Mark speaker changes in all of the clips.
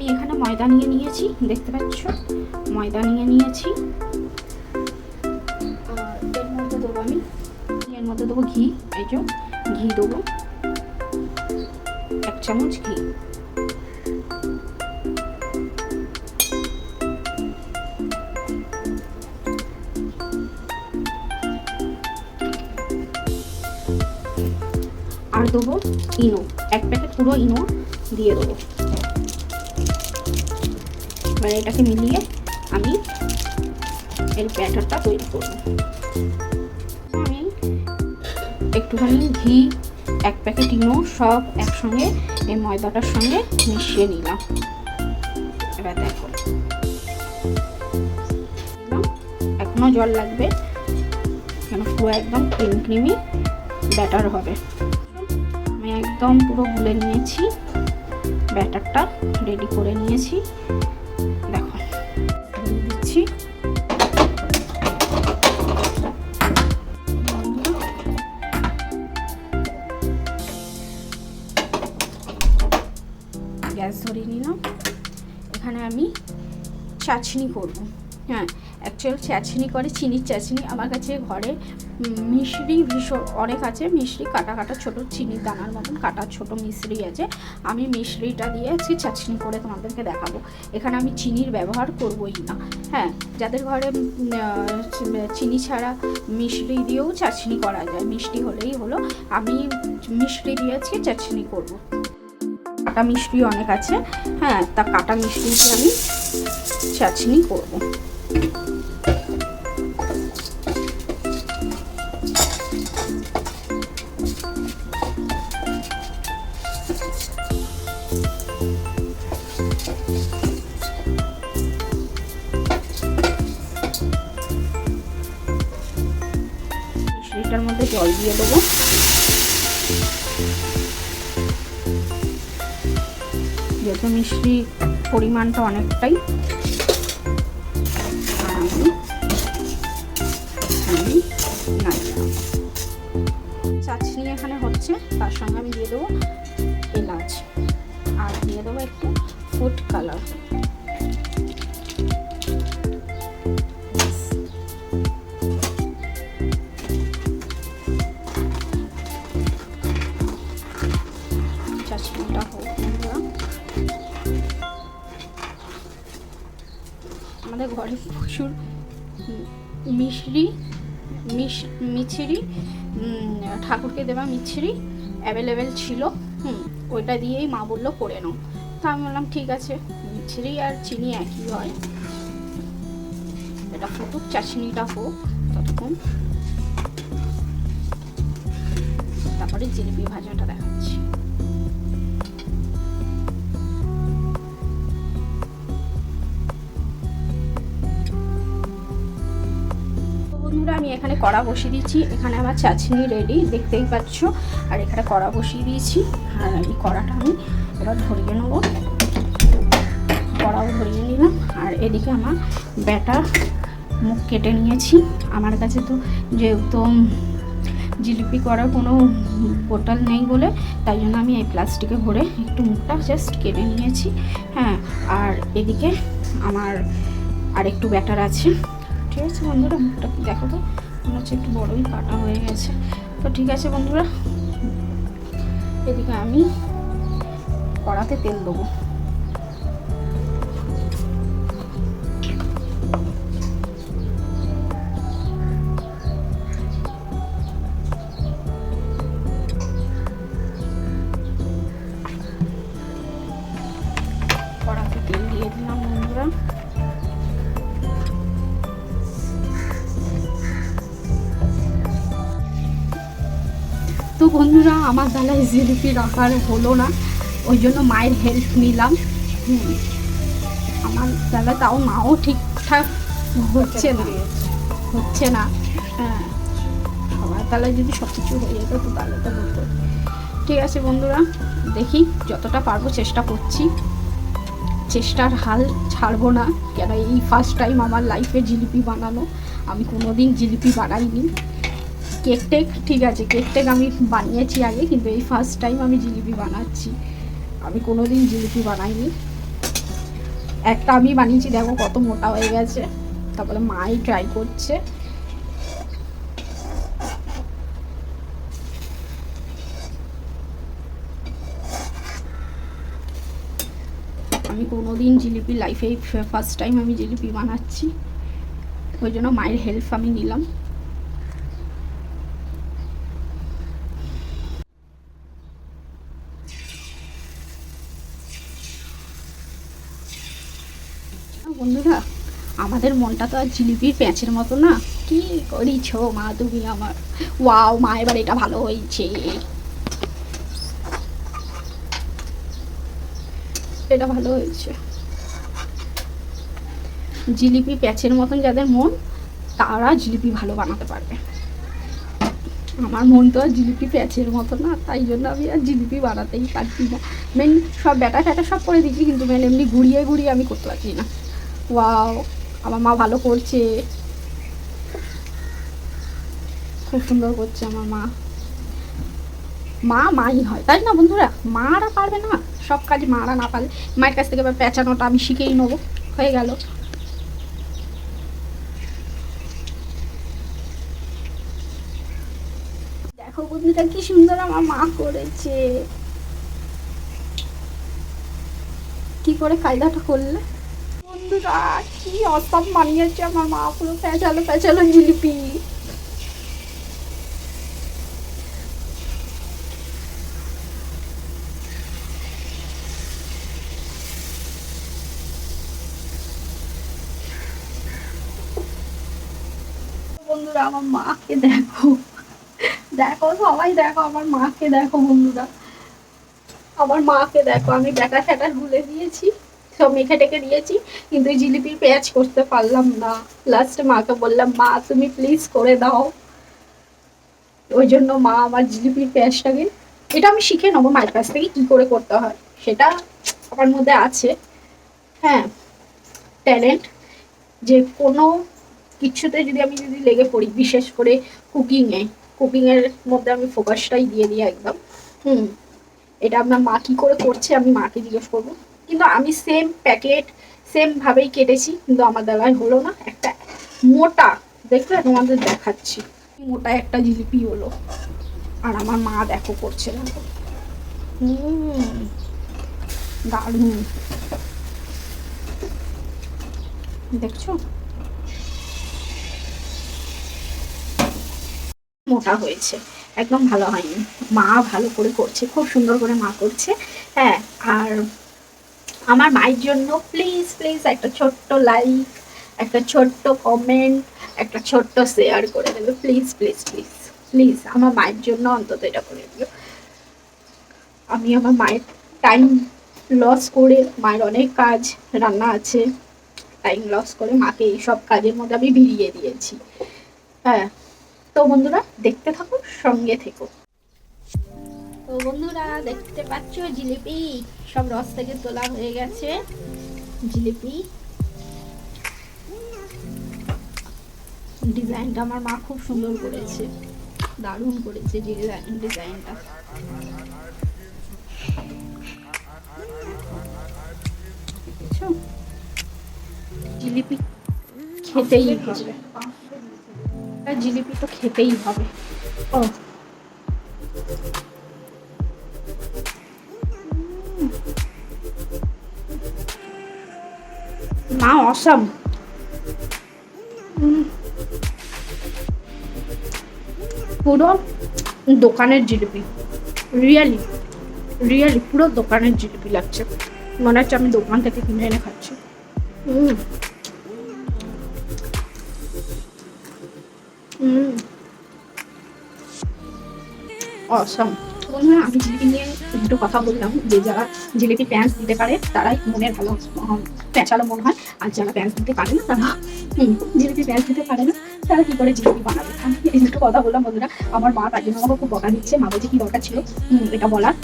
Speaker 1: আমি এখানে ময়দা নিয়ে নিয়েছি, দেখতে পাচ্ছ? ময়দা নিয়ে নিয়েছি। আর এর মধ্যে দেবো আমি, এর মধ্যে দেবো ঘি, এই যে ঘি দেবো। এক চামচ ঘি। আর দেবো ইনো, এক প্যাকেট পুরো ইনো দিয়ে দেবো। এবার এটাকে মিলিয়ে আমি এর ব্যাটারটা তৈরি করব। আমি একটুখানি ঘি, এক প্যাকেট ইনো সব একসঙ্গে এই ময়দাটার সঙ্গে মিশিয়ে নিলাম। এবার দেখো। এখনও জল লাগবে কেন পুরো একদম ক্রিম ক্রিমি ব্যাটার হবে। আমি একদম পুরো গুলে নিয়েছি, ব্যাটারটা রেডি করে নিয়েছি। চাটনি করব। হ্যাঁ অ্যাকচুয়াল চাটনি করে চিনির চাটনি আমার কাছে ঘরে মিশরি ভীষণ, অনেক আছে, মিশরি কাটা কাটা ছোটো চিনির দানার মতন কাটা ছোট মিশরি আছে। আমি মিশরিটা দিয়ে আজকে চাটনি করে তোমাদেরকে দেখাবো। এখানে আমি চিনির ব্যবহার করবোই না। হ্যাঁ যাদের ঘরে চিনি ছাড়া মিশরি দিয়েও চাটনি করা যায়, মিষ্টি হলেই হলো। আমি মিশরি দিয়ে আজকে চাটনি করব। কাটা মিষ্টি অনেক আছে। হ্যাঁ তা কাটা মিষ্টি আমি চাটনি করব। মিষ্টিটার মধ্যে জল দিয়ে দেবো। যেহেতু মিষ্টি পরিমাণটা অনেকটাই হচ্ছে তার সঙ্গে আমি দিয়ে দেবো এলাচ আর দিয়ে দেবো একটু ফুড কালার। আমাদের ঘরে প্রচুর মিশরি মিশ মিছরি ঠাকুরকে দেওয়া মিছরি অ্যাভেলেবেল ছিল। হুম, ওইটা দিয়েই মা বলল, করে নাও। তা আমি বললাম, ঠিক আছে। মিছরি আর চিনি একই হয়। এটা ফুটুক চাটনিটা হোক, ততক্ষণ। তারপরে জিলিপি ভাজাটা দেখাচ্ছি। কড়া বসিয়ে দিচ্ছি। এখানে আমার চাটনি রেডি দেখতেই পাচ্ছ। আর এখানে কড়া বসিয়ে দিয়েছি। আর এই কড়াটা আমি এবার ধরিয়ে নেব। কড়াও ধরিয়ে নিলাম। আর এদিকে আমার ব্যাটার মুখ কেটে নিয়েছি। আমার কাছে তো যেহেতু জিলিপি করার কোনো বোতল নেই বলে, তাই জন্য আমি এই প্লাস্টিকে ভরে একটু মুখটা জাস্ট কেটে নিয়েছি। হ্যাঁ আর এদিকে আমার আর একটু ব্যাটার আছে। ঠিক আছে বন্ধুরা, মুখটা দেখো তো। মনে হচ্ছে একটু বড়ই কাটা হয়ে গেছে। তো ঠিক আছে বন্ধুরা, এদিকে আমি কড়াতে তেল দেবো। আমার বেলায় জিলিপি রাখার হলো না, ওই জন্য মায়ের হেল্প নিলাম। আমার বেলায় তাও মাও ঠিকঠাক হচ্ছে না। হচ্ছে না। হ্যাঁ। বেলায় যদি সব কিছু হয়ে যেত, তো তাহলে তো হতো। ঠিক আছে বন্ধুরা, দেখি যতটা পারব চেষ্টা করছি। চেষ্টার হাল ছাড়বো না, কেন এই ফার্স্ট টাইম আমার লাইফে জিলিপি বানানো। আমি কোনো দিন জিলিপি বানাইনি। কেক টেক ঠিক আছে কেক টেক আমি বানিয়েছি আগে, কিন্তু এই ফার্স্ট টাইম আমি জিলিপি বানাচ্ছি। আমি কোনো দিন জিলিপি বানাইনি। একটা আমি বানিয়েছি, দেখো কত মোটা হয়ে গেছে। তারপরে মাই ট্রাই করছে। আমি কোনোদিন জিলিপি লাইফে ফার্স্ট টাইম আমি জিলিপি বানাচ্ছি। ওই জন্য মায়ের হেল্প আমি নিলাম। বন্ধুরা? আমাদের মনটা তো আর জিলিপির প্যাঁচের মতো না। কি করিছ মা তুমি আমার? ওয়াও মা, এবার এটা ভালো হয়েছে। এটা ভালো হয়েছে। জিলিপি প্যাচের মতন যাদের মন, তারা জিলিপি ভালো বানাতে পারবে। আমার মন তো আর জিলিপি প্যাচের মতো না, তাই জন্য আমি আর জিলিপি বানাতেই পারছি না। মেন সব ব্যাটা ফ্যাটা সব করে দিচ্ছি কিন্তু মেন এমনি ঘুরিয়ে ঘুরিয়ে আমি করতে পারছি না। ওয়াও, আমার মা ভালো করছে। খুব সুন্দর করছে আমার মা। মা মাই হয়, তাই না বন্ধুরা? মারা পারবে না, সব কাজ মারা না পারলে। মায়ের কাছ থেকে পেঁচানোটা আমি শিখেই নেব, হয়ে গেল। দেখো বন্ধুরা, কি সুন্দর আমার মা করেছে। কি করে কায়দাটা করলে? বন্ধুরা, কি অসম বানিয়েছে আমার মা, পুরো পেঁচালো পেঁচালো জিলিপি। বন্ধুরা, আমার মাকে দেখো। দেখো, সবাই দেখো, আমার মাকে দেখো বন্ধুরা। আমার মাকে দেখো, আমি ব্যাটা ফ্যাটা গুলে দিয়েছি সব মেখে টেকে দিয়েছি কিন্তু জিলিপির পেঁয়াজ করতে পারলাম না। লাস্টে মাকে বললাম, মা, তুমি প্লিজ করে দাও। ওই জন্য মা আমার জিলিপির পেঁয়াজটাকে, এটা আমি শিখে নেব মায়ের কাছ থেকে কী করে করতে হয়। সেটা আমার মধ্যে আছে। হ্যাঁ ট্যালেন্ট যে কোনো কিছুতে যদি আমি যদি লেগে পড়ি, বিশেষ করে কুকিংয়ে কুকিংয়ের মধ্যে আমি ফোকাসটাই দিয়ে দিই একদম। হুম, এটা আপনার মা কী করে করছে আমি মাকে জিজ্ঞেস করব। কিন্তু আমি সেম প্যাকেট সেম ভাবেই কেটেছি, কিন্তু আমার দ্বারাই হলো না। একটা মোটা দেখবে তোমাদের দেখাচ্ছি। মোটা একটা জিলিপি হলো। আর আমার মা দেখো করছে হুম দারুণ। দেখছ? মোটা হয়েছে। একদম ভালো হয়নি। মা ভালো করে করছে, খুব সুন্দর করে মা করছে। হ্যাঁ আর আমার মায়ের জন্য প্লিজ প্লিজ একটা ছোট্ট লাইক একটা ছোট্ট কমেন্ট একটা ছোট্ট শেয়ার করে দেবে। প্লিজ প্লিজ প্লিজ প্লিজ আমার মায়ের জন্য অন্তত এটা করে দিও। আমি আমার মায়ের টাইম লস করে মায়ের অনেক কাজ, রান্না আছে টাইম লস করে মাকে সব কাজের মধ্যে আমি ভিড়িয়ে দিয়েছি। হ্যাঁ তো বন্ধুরা দেখতে থাকো, সঙ্গে থেকো। তো বন্ধুরা দেখতে পাচ্ছ, জিলিপি সব রস থেকে তোলা হয়ে গেছে। জিলিপি। ডিজাইনটা আমার মা খুব সুন্দর করেছে। দারুণ করেছে ডিজাইন, ডিজাইনটা? জিলিপি খেতেই হবে। জিলিপি তো খেতেই হবে। ও। মা, অসম। পুরো দোকানের জিলিপি। রিয়েলি রিয়েলি পুরো দোকানের জিলিপি লাগছে। মনে হচ্ছে আমি দোকান থেকে কিনে এনে খাচ্ছি। অসম। বন্ধুরা, আমি জিলিপি নিয়ে দুটো কথা বললাম। যে যারা জিলিপি প্যান্স দিতে পারে, তারাই মনের ভালো পেঁচালো মনে হয়। আর যারা প্যান্স দিতে পারে না, তারা জিলিপি প্যান্স দিতে পারে না, তারা কি করে জিলিপি বানাবে? আমি এই দুটো কথা বললাম, বন্ধুরা। আমার মা তার জন্য আমাকে খুব বকা দিচ্ছে। মা বলছে, কি দরকার ছিল? এটা বলার।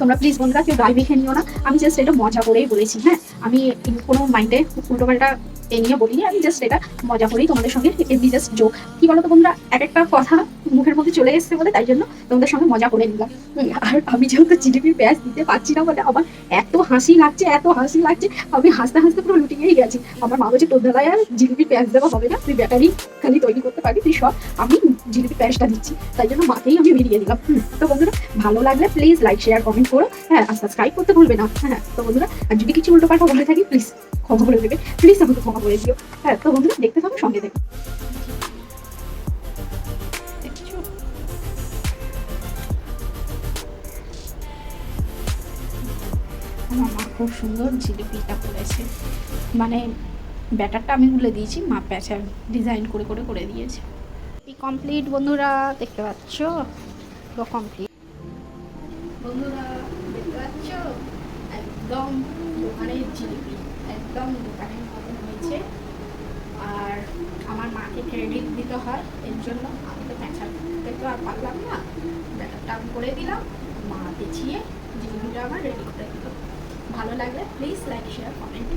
Speaker 1: তোমরা প্লিজ বন্ধুরা, কেউ গায়ে মেখে নিও না। আমি জাস্ট এটা মজা করেই বলেছি হ্যাঁ? আমি কোনো মাইন্ডে উল্টোপাল্টা এ নিয়ে বলিনি। আমি জাস্ট এটা মজা করেই তোমাদের সঙ্গে জাস্ট জোক কি বলো তো বন্ধুরা, এক একটা কথা মুখের মধ্যে চলে এসেছে বলে, তাই জন্য তোমাদের সঙ্গে মজা করে নিলাম। আর আমি যেহেতু জিলিপির প্যাঁচ দিতে পারছি না বলে আমার এত হাসি লাগছে, এত হাসি লাগছে, আমি হাসতে হাসতে পুরো লুটিয়েই গেছি। আমার মা বলছে, তোর দ্বারাই আর জিলিপির প্যাঁচ দেওয়া হবে না, তুই ব্যাটারি খালি তৈরি করতে পারবি, তুই সব, আমি জিলিপির প্যাঁচটা দিচ্ছি। তাই জন্য মাকেই আমি বেরিয়ে দিলাম। তো বন্ধুরা, ভালো লাগলে প্লিজ লাইক শেয়ার কমেন্ট করো হ্যাঁ আর সাবস্ক্রাইব করতে ভুলবে না। হ্যাঁ তো বন্ধুরা, আর যদি কিছু উল্টো পাল্টা বলে থাকি প্লিজ ক্ষমা করে দেবে প্লিজ আমাকে ক্ষমা করে দিও। হ্যাঁ তো বন্ধুরা, দেখতে থাকো, সঙ্গে দেখো খুব সুন্দর জিলিপিটা করেছে মানে ব্যাটারটা আমি গুলে দিয়েছি মা প্যাঁচার ডিজাইন করে করে করে দিয়েছে। কমপ্লিট বন্ধুরা দেখতে পাচ্ছ? কমপ্লিট বন্ধুরা দেখতে পাচ্ছ? একদম দোকানের জিলিপি একদম দোকানের মতন হয়েছে। আর আমার মাকে ক্রেডিট দিতে হয় এর জন্য আমি তো প্যাঁচা করতে তো আর পারলাম না। ব্যাটারটা আমি করে দিলাম মা পেছিয়ে জিলিপিটা আমার রেডি করে দিল। ভালো লাগলে প্লিজ লাইক শেয়ার কমেন্ট